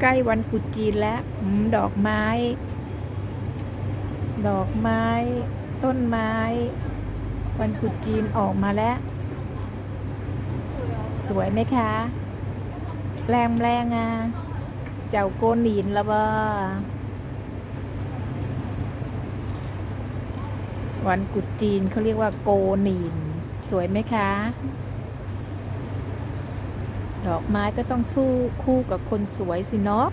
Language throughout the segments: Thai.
ใกล้วันกุจีนแล้วดอกไม้ ดอกไม้ ต้นไม้ วันกุจีนออกมาแล้ว สวยไหมคะ แรงแรงอะ เจ้าโกนีนละบ่วันกุจีนเขาเรียกว่าโกนีน สวยไหมคะ ดอกไม้ก็ต้องสู้คู่กับคนสวยสิเนาะ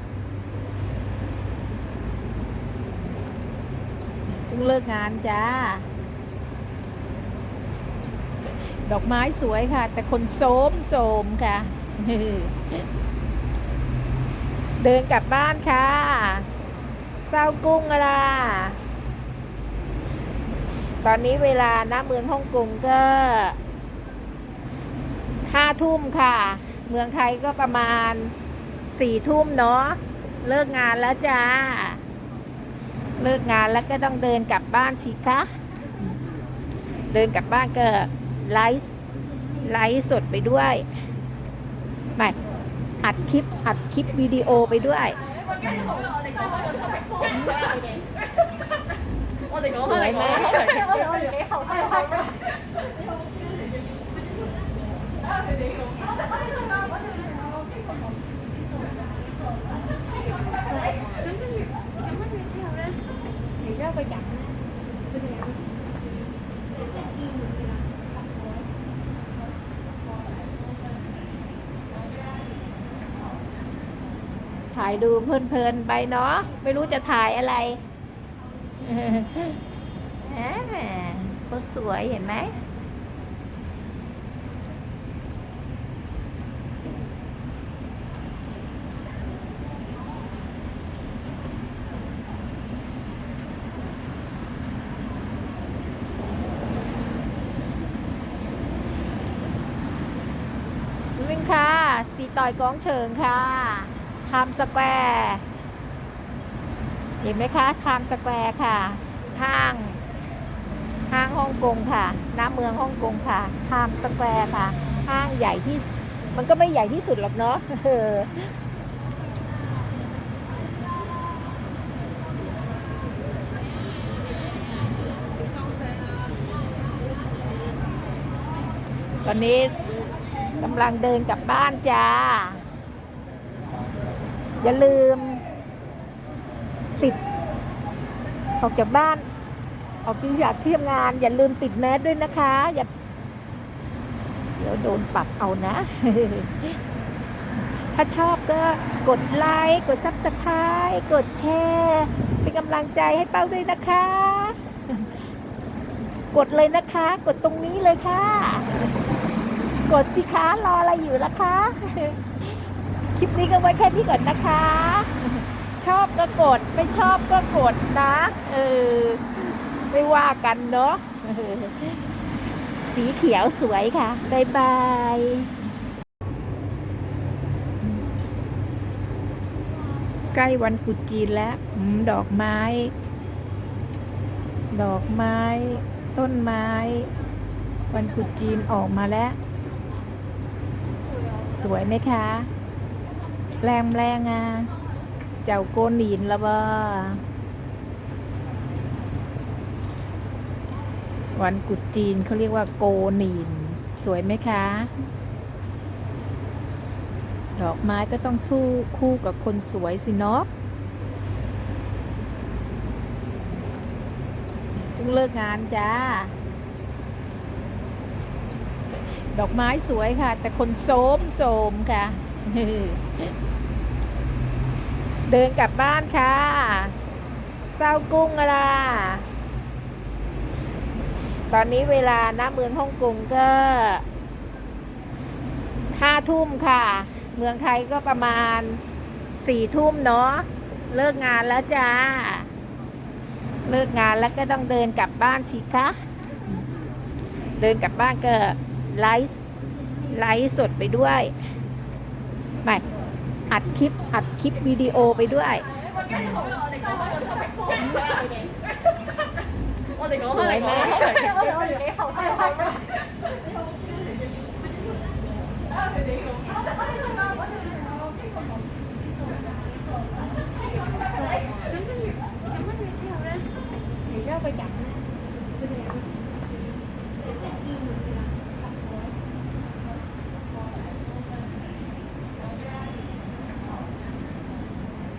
เพิ่งเลิกงานจ้า ดอกไม้สวยค่ะ แต่คนโสมโสมค่ะ เดินกลับบ้านค่ะเศร้ากุ้งอะล่ะตอนนี้เวลาหน้าเมืองฮ่องกงก็ห้าทุ่มค่ะ เมืองไทยก็ประมาณสี่ทุ่มเนาะเลิกงานแล้วจ้า เลิกงานแล้วก็ต้องเดินกลับบ้านสิคะ เดินกลับบ้านก็ไลฟ์ไลฟ์สดไปด้วยไม่อัดคลิปอัดคลิปวิดีโอไปด้วย สวยไหม ถ่ายดูเพลินๆไปเนาะไม่รู้จะถ่ายอะไรแหมก็สวยเห็นไหม วิ่งค่ะสีต่อยกองเฉิงค่ะไทม์สแควร์เห็นไหมคะไทม์สแควร์ค่ะ ห้าง ห้างฮ่องกงค่ะน้ำเมืองฮ่องกงค่ะไทม์สแควร์ค่ะ ห้างใหญ่ที่ มันก็ไม่ใหญ่ที่สุดหรอกเนาะตอนนี้ กำลังเดินกลับบ้านจ้า อย่าลืม ติด ออกจากบ้าน ออกจากที่ทำงาน อย่าลืมติดแมสด้วยนะคะ อย่า เดี๋ยวโดนปรับเอานะ ถ้าชอบก็กดไลค์ กดซับสไครต์กดแชร์ เป็นกำลังใจให้เป้าด้วยนะคะ กดเลยนะคะ กดตรงนี้เลยค่ะ กดสิคะรออะไรอยู่ล่ะคะ คลิปนี้ก็ไว้แค่นี้ก่อนนะคะ ชอบก็กดไม่ชอบก็กดนะเออไม่ว่ากันเนาะสีเขียวสวยค่ะบายบายใกล้วันกุดจีนแล้วดอกไม้ ดอกไม้ ต้นไม้ วันกุดจีนออกมาแล้ว สวยไหมคะ แรงแรงอะ เจ้าโกนีนละบ่วันกุดจีนเขาเรียกว่าโกนีน สวยไหมคะ ดอกไม้ก็ต้องสู้คู่กับคนสวยสิเนาะเพิ่งเลิกงานจ้า ดอกไม้สวยค่ะ แต่คนโสมโสมค่ะ เดินกลับบ้านค่ะเศร้ากุ้งอะล่ะตอนนี้เวลาหน้าเมืองฮ่องกงก็ห้าทุ่มค่ะ เมืองไทยก็ประมาณสี่ทุ่มเนาะเลิกงานแล้วจ้า เลิกงานแล้วก็ต้องเดินกลับบ้านสิคะ เดินกลับบ้านก็ ไลฟ์ไลฟ์สดไปด้วยไปอัดคลิปอัดคลิปวิดีโอไปด้วยสวยไหม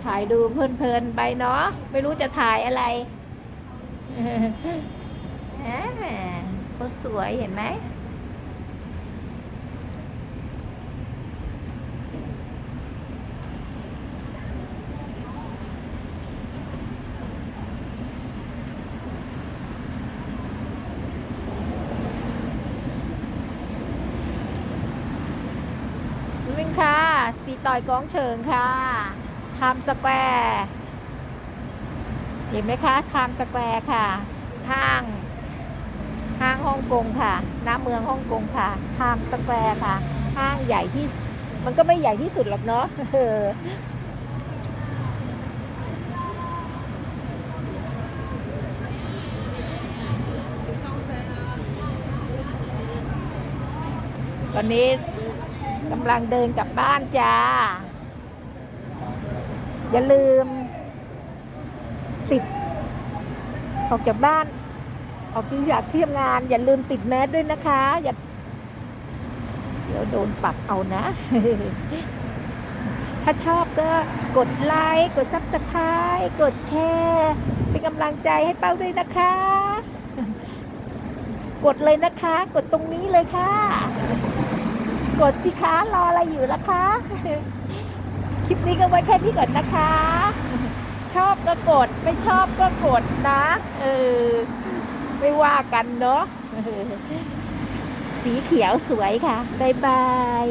ถ่ายดูเพลินๆไปเนาะไม่รู้จะถ่ายอะไรเขาสวยเห็นไหมวิ่งค่ะ สีต่อยกองเฉิงค่ะ ไทม์สแควร์เห็นไหมคะไทม์สแควร์ค่ะ ห้าง ห้างฮ่องกงค่ะน้ำเมืองฮ่องกงค่ะไทม์สแควร์ค่ะ ห้างใหญ่ที่ มันก็ไม่ใหญ่ที่สุดหรอกเนาะตอนนี้กำลังเดินกลับบ้านจ้า อย่าลืม ติด ออกจากบ้าน ออกจากที่ทำงาน อย่าลืมติดแมสด้วยนะคะ อย่า เดี๋ยวโดนปรับเอานะ ถ้าชอบก็กดไลค์ กดซับสไครต์กดแชร์ เป็นกำลังใจให้เป้าด้วยนะคะ กดเลยนะคะ กดตรงนี้เลยค่ะ กดสิคะรออะไรอยู่ล่ะคะ คลิปนี้ก็ไว้แค่นี้ก่อนนะคะ ชอบก็กด ไม่ชอบก็กดนะ เออ ไม่ว่ากันเนาะ สีเขียวสวยค่ะ บ๊ายบาย